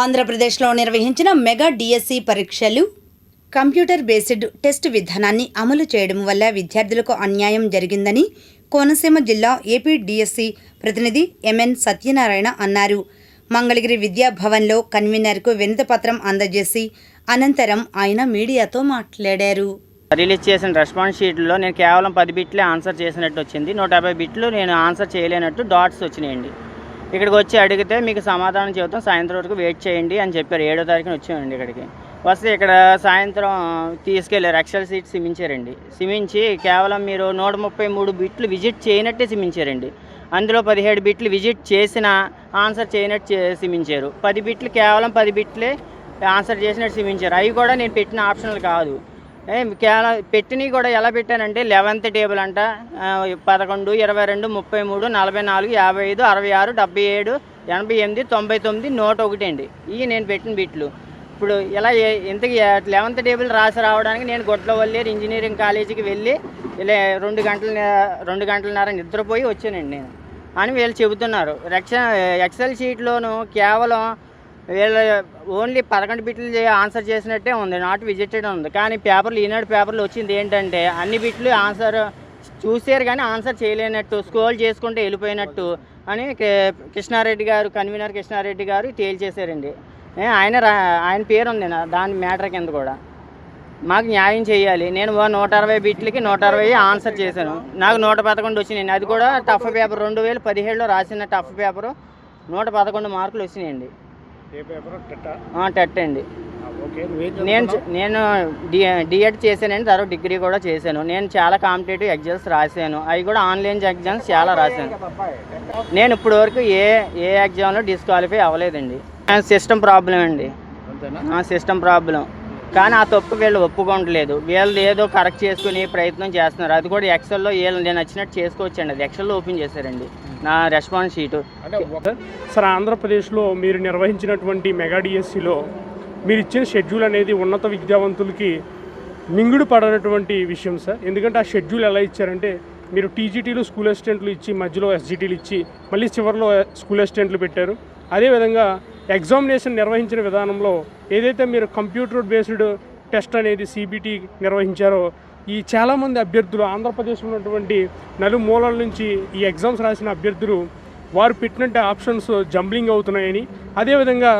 ఆంధ్రప్రదేశ్లో నిర్వహించిన mega DSC పరీక్షలు కంప్యూటర్ బేస్డ్ టెస్ట్ విధానాన్ని అమలు చేయడం వల్ల విద్యార్థులకు అన్యాయం జరిగిందని కోనసీమ జిల్లా ఏపీ డిఎస్సి ప్రతినిధి ఎంఎన్ సత్యనారాయణ అన్నారు. మంగళగిరి విద్యా భవన్లో కన్వీనర్కు వినతిపత్రం అందజేసి అనంతరం ఆయన మీడియాతో మాట్లాడారు. రిలీజ్ చేసిన రెస్పాన్స్ షీట్లో నేను కేవలం పది బిట్లే ఆన్సర్ చేసినట్టు వచ్చింది. నూట యాభై బిట్లు నేను ఆన్సర్ చేయలేనట్టు డాట్స్ వచ్చినాయండి. ఇక్కడికి వచ్చి అడిగితే మీకు సమాధానం చెబుతాం. సాయంత్రం వరకు వెయిట్ చేయండి అని చెప్పారు. ఏడో తారీఖున వచ్చామండి ఇక్కడికి. వస్తే ఇక్కడ సాయంత్రం తీసుకెళ్ళారు ఎక్సెల్ సీట్ సిమించారండి. సిమించి కేవలం మీరు నూట ముప్పై మూడు బిట్లు విజిట్ చేయనట్టే సిమించారండి. అందులో పదిహేడు బిట్లు విజిట్ చేసిన ఆన్సర్ చేయనట్టు చే- సిమించారు. పది బిట్లు కేవలం పది బిట్లే ఆన్సర్ చేసినట్టు సిమించారు. అవి కూడా నేను పెట్టిన ఆప్షన్లు కాదు. కేవలం పెట్టినవి కూడా ఎలా పెట్టానంటే లెవెన్త్ టేబుల్ అంట. పదకొండు ఇరవై రెండు ముప్పై మూడు నలభై నాలుగు యాభై ఐదు అరవై ఆరు డెబ్బై ఏడు ఎనభై ఎనిమిది తొంభై తొమ్మిది నూట ఒకటి అండి. ఇవి నేను పెట్టిన బిట్లు. ఇప్పుడు ఇలా ఇంతకీ లెవెన్త్ టేబుల్ రాసి రావడానికి నేను గొడ్లవల్లేరు ఇంజనీరింగ్ కాలేజీకి వెళ్ళి ఇలా రెండు గంటల రెండు గంటలన్నర నిద్రపోయి వచ్చానండి నేను. అని వీళ్ళు చెబుతున్నారు. రెక్ష ఎక్సెల్ షీట్లోను కేవలం వీళ్ళ ఓన్లీ పదకొండు బిట్లు ఆన్సర్ చేసినట్టే ఉంది. నాట్ విజిటెడ్ ఉంది. కానీ పేపర్లు ఈనాడు పేపర్లు వచ్చింది ఏంటంటే అన్ని బిట్లు ఆన్సర్ చూసారు కానీ ఆన్సర్ చేయలేనట్టు స్కోల్ చేసుకుంటే వెళ్ళిపోయినట్టు అని కే- కృష్ణారెడ్డి గారు కన్వీనర్ కృష్ణారెడ్డి గారు తేల్చేశారండి ఆయన రా ఆయన పేరు ఉంది నా దాని మ్యాటర్ కింద కూడా. మాకు న్యాయం చేయాలి. నేను నూట అరవై బిట్లకి నూట అరవై ఆన్సర్ చేశాను. నాకు నూట పదకొండు వచ్చినాయండి అది కూడా టఫ్ పేపర్. రెండు వేల పదిహేడులో రాసిన టఫ్ పేపరు నూట పదకొండు మార్కులు వచ్చినాయండి. టెట్ అండి. నేను నేను డిఎడ్ చేశానండి తర్వాత డిగ్రీ కూడా చేశాను. నేను చాలా కాంపిటేటివ్ ఎగ్జామ్స్ రాశాను. అవి కూడా ఆన్లైన్ ఎగ్జామ్స్ చాలా రాశాను. నేను ఇప్పటి వరకు ఏ ఏ ఎగ్జామ్లో డిస్క్వాలిఫై అవ్వలేదండి. సిస్టమ్ ప్రాబ్లం అండి. సిస్టమ్ ప్రాబ్లం కానీ ఆ తప్పు వీళ్ళు ఒప్పుకోవట్లేదు. వీళ్ళు ఏదో కరెక్ట్ చేసుకునే ప్రయత్నం చేస్తున్నారు. అది కూడా ఎక్సెల్లో వీళ్ళు నేను నచ్చినట్టు చేసుకోవచ్చండి. అది ఎక్సెల్లో ఓపెన్ చేశారండి. నా రెస్పాన్స్ షీటు సార్ ఆంధ్రప్రదేశ్లో మీరు నిర్వహించినటువంటి మెగా డిఎస్సిలో మీరు ఇచ్చిన షెడ్యూల్ అనేది ఉన్నత విద్యావంతులకి మింగుడు పడనటువంటి విషయం సార్. ఎందుకంటే ఆ షెడ్యూల్ ఎలా ఇచ్చారంటే మీరు టీజీటీలు స్కూల్ అసిస్టెంట్లు ఇచ్చి మధ్యలో ఎస్జిటీలు ఇచ్చి మళ్ళీ చివరిలో స్కూల్ అసిస్టెంట్లు పెట్టారు. అదేవిధంగా ఎగ్జామినేషన్ నిర్వహించిన విధానంలో ఏదైతే మీరు కంప్యూటర్ బేస్డ్ టెస్ట్ అనేది సిబిటి నిర్వహించారో ఈ చాలామంది అభ్యర్థులు ఆంధ్రప్రదేశ్లో ఉన్నటువంటి నలుమూలల నుంచి ఈ ఎగ్జామ్స్ రాసిన అభ్యర్థులు వారు పెట్టినట్టు ఆప్షన్స్ జంబ్లింగ్ అవుతున్నాయని. అదేవిధంగా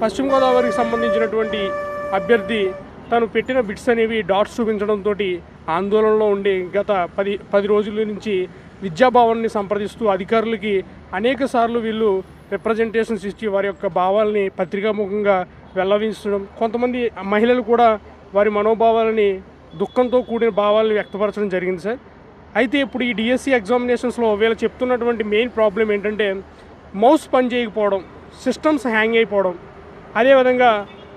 పశ్చిమ గోదావరికి సంబంధించినటువంటి అభ్యర్థి తను పెట్టిన బిట్స్ అనేవి డాట్స్ చూపించడంతో ఆందోళనలో ఉండి గత పది పది రోజుల నుంచి విద్యాభవన్ని సంప్రదిస్తూ అధికారులకి అనేక సార్లు వీళ్ళు రిప్రజెంటేషన్స్ ఇచ్చి వారి యొక్క భావాలని పత్రికాముఖంగా వెల్లవించడం కొంతమంది మహిళలు కూడా వారి మనోభావాలని దుఃఖంతో కూడిన భావాలను వ్యక్తపరచడం జరిగింది సార్. అయితే ఇప్పుడు ఈ డిఎస్సి ఎగ్జామినేషన్స్లో వీళ్ళు చెప్తున్నటువంటి మెయిన్ ప్రాబ్లం ఏంటంటే మౌస్ పని చేయకపోవడం సిస్టమ్స్ హ్యాంగ్ అయిపోవడం. అదేవిధంగా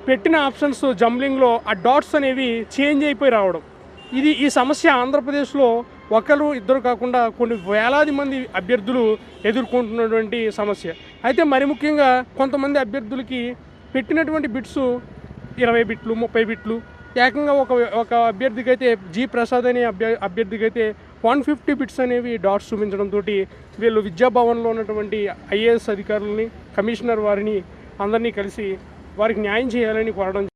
పెట్టిన ఆప్షన్స్ జంబ్లింగ్లో ఆ డాట్స్ అనేవి చేంజ్ అయిపోయి రావడం. ఇది ఈ సమస్య ఆంధ్రప్రదేశ్లో ఒకరు ఇద్దరు కాకుండా కొన్ని వేలాది మంది అభ్యర్థులు ఎదుర్కొంటున్నటువంటి సమస్య. అయితే మరి ముఖ్యంగా కొంతమంది అభ్యర్థులకి పెట్టినటువంటి బిట్స్ ఇరవై బిట్లు ముప్పై బిట్లు. ఏకంగా ఒక ఒక అభ్యర్థికి అయితే జి ప్రసాద్ అనే అభ్య అభ్యర్థికి అయితే వన్ ఫిఫ్టీ బిట్స్ అనేవి డాట్స్ చూపించడంతో వీళ్ళు విద్యాభవన్లో ఉన్నటువంటి ఐఏఎస్ అధికారులని కమిషనర్ వారిని అందరినీ కలిసి వారికి న్యాయం చేయాలని కోరడం